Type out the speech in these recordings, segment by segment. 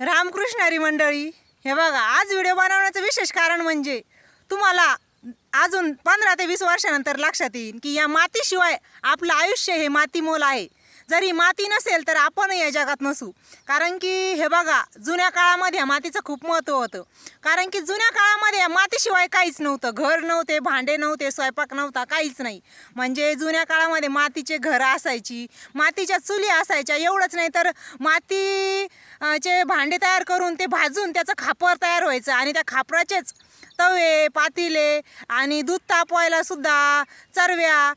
रामकृष्णारी मंडळी हे बघा आज व्हिडिओ बनवण्याचं विशेष कारण म्हणजे तुम्हाला अजून पंधरा ते वीस वर्षानंतर लक्षात येईल की या मातीशिवाय आपलं आयुष्य हे मातीमोल आहे. जरी माती नसेल तर आपण या जगात नसू. कारण की हे बघा जुन्या काळामध्ये या मातीचं खूप महत्त्व होतं. कारण की जुन्या काळामध्ये मातीशिवाय काहीच नव्हतं. घर नव्हते भांडे नव्हते स्वयंपाक नव्हता काहीच नाही. म्हणजे जुन्या काळामध्ये मातीचे घरं असायची मातीच्या चुली असायच्या एवढंच नाही तर माती चे भांडे तयार करून ते भाजून त्याचं खापर तयार व्हायचं आणि त्या खापराचेच तवे पातिले आणि दूध तापवायला सुद्धा चरव्या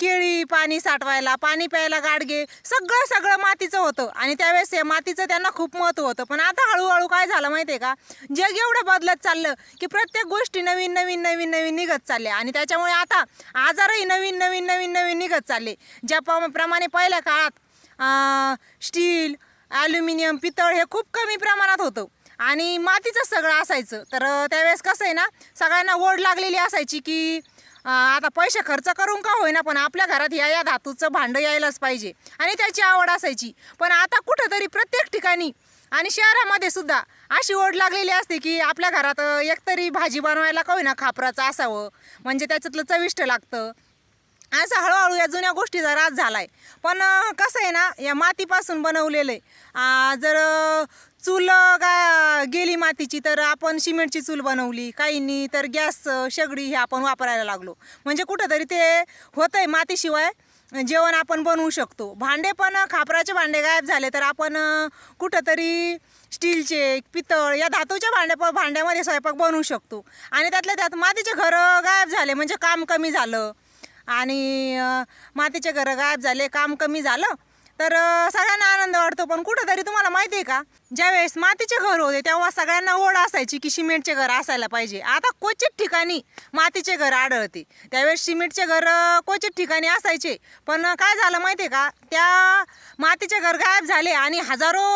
केळी पाणी साठवायला पाणी प्यायला गाडगे सगळं सगळं मातीचं होतं. आणि त्यावेळेस हे मातीचं त्यांना खूप महत्त्व होतं. पण आता हळूहळू काय झालं माहिती आहे का? जग एवढं बदलत चाललं की प्रत्येक गोष्टी नवीन नवीन नवीन नवीन निघत चालल्या. आणि त्याच्यामुळे आता आजारही नवीन नवीन नवीन नवीन निघत चालले. ज्या प- प्रमाणे पहिल्या काळात अं, स्टील ॲल्युमिनियम पितळ हे खूप कमी प्रमाणात होतं. आणि मातीचं सगळं असायचं. तर अं, त्यावेळेस कसं आहे ना सगळ्यांना ओढ लागलेली असायची की आता पैसे खर्च करून का होईना पण आपल्या घरात या या धातूचं भांडं यायलाच पाहिजे. आणि त्याची आवड असायची. पण आता कुठंतरी प्रत्येक ठिकाणी आणि शहरामध्ये सुद्धा अशी ओढ लागलेली असते की आपल्या घरात एकतरी भाजी बनवायला का होईना खापराचं असावं. म्हणजे त्याच्यातलं चविष्ट लागतं. असं हळूहळू या जुन्या गोष्टीचा राज आहे पण कसं आहे ना या मातीपासून बनवलेलं आहे जर चूल गा गेली मातीची तर आपण सिमेंटची चूल बनवली. काहींनी तर गॅस शेगडी हे आपण वापरायला लागलो. म्हणजे कुठंतरी ते होतं आहे मातीशिवाय जेवण आपण बनवू शकतो. भांडे पण खापराचे भांडे गायब झाले तर आपण कुठंतरी स्टीलचे पितळ या धातूच्या भांड्या भांड्यामध्ये स्वयंपाक बनवू शकतो. आणि त्यातल्या त्यात मातीचे घरं गायब झाले म्हणजे काम कमी झालं. आणि मातीचे घरं गायब झाले काम कमी झालं. तर सगळ्यांना आनंद वाटतो पण कुठंतरी तुम्हाला माहिती आहे का ज्यावेळेस मातीचे घर होते तेव्हा सगळ्यांना ओढ असायची की सिमेंटचे घर असायला पाहिजे. आता क्वचित ठिकाणी मातीचे घर आढळते. त्यावेळेस सिमेंटचे घर क्वचित ठिकाणी असायचे. पण काय झालं माहिती आहे का त्या मातीचे घर गायब झाले आणि हजारो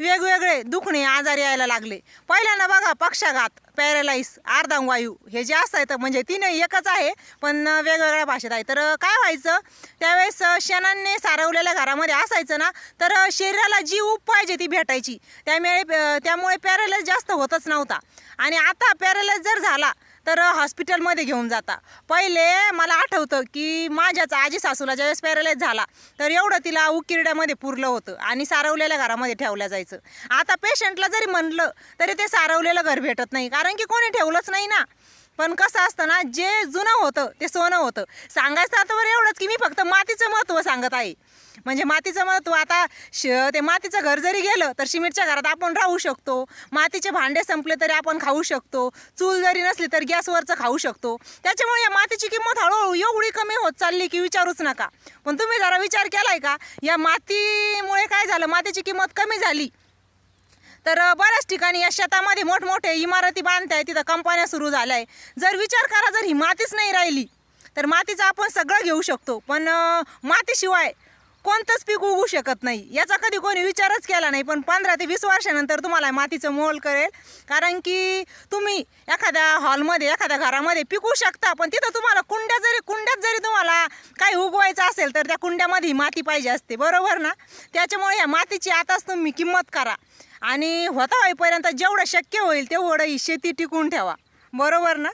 वेगवेगळे दुखणे आजार यायला लागले. पहिल्यांदा बघा पक्षाघात. पॅरालाइस अर्धांगवायू हे जे असतात म्हणजे तीन एकच आहे पण वेगवेगळ्या भाषेत आहे. तर काय व्हायचं? त्यावेळेस शेणाने सारवलेल्या घरामध्ये असायचं ना तर शरीराला जी ऊब पाहिजे ती भेटायची. त्यामुळे त्यामुळे पॅरालाईस जास्त होतच नव्हता. आणि आता पॅरालाईस जर झाला तर हॉस्पिटलमध्ये घेऊन जाता. पहिले मला आठवतं की माझ्याच आजी सासूला ज्यावेळेस पॅरालाइज झाला तर एवढं तिला उकिरड्यामध्ये पुरलं होतं आणि सारवलेल्या घरामध्ये ठेवलं जायचं. आता पेशंटला जरी म्हणलं तरी ते सारवलेलं घर भेटत नाही कारण की कोणी ठेवलंच नाही ना. पण कसं असतं ना जे जुनं होतं ते सोनं होतं. सांगायचं आता बरं एवढंच की मी फक्त मातीचं महत्त्व सांगत आहे. म्हणजे मातीचं महत्त्व आता श ते मातीचं घर जरी गेलं तर सिमेंटच्या घरात आपण राहू शकतो. मातीचे भांडे संपले तरी आपण खाऊ शकतो. चूल जरी नसली तर गॅसवरचं खाऊ शकतो. त्याच्यामुळे या मातीची किंमत हळूहळू एवढी कमी होत चालली की विचारूच नका. पण तुम्ही जरा विचार केला आहे का? या मातीमुळे काय झालं? मातीची किंमत कमी झाली. तर बऱ्याच ठिकाणी या शेतामध्ये मोठमोठे इमारती बांधताय तिथं कंपन्या सुरू झाल्या आहे जर विचार करा जर ही मातीच नाही राहिली तर मातीचं आपण सगळं घेऊ शकतो. पण मातीशिवाय कोणतंच पीक उगू शकत नाही. याचा कधी कोणी विचारच केला नाही पण पंधरा ते वीस वर्षानंतर तुम्हाला मातीचं मोल करेल कारण की तुम्ही एखाद्या हॉलमध्ये एखाद्या घरामध्ये पिकू शकता पण तिथं तुम्हाला कुंड्या जरी कुंड्या काही उगवायचं असेल तर त्या कुंड्यामध्ये ही माती पाहिजे असते बरोबर ना? त्याच्यामुळे या मातीची आताच तुम्ही किंमत करा. आणि होता होईपर्यंत जेवढं शक्य होईल तेवढं ही शेती टिकून ठेवा बरोबर ना?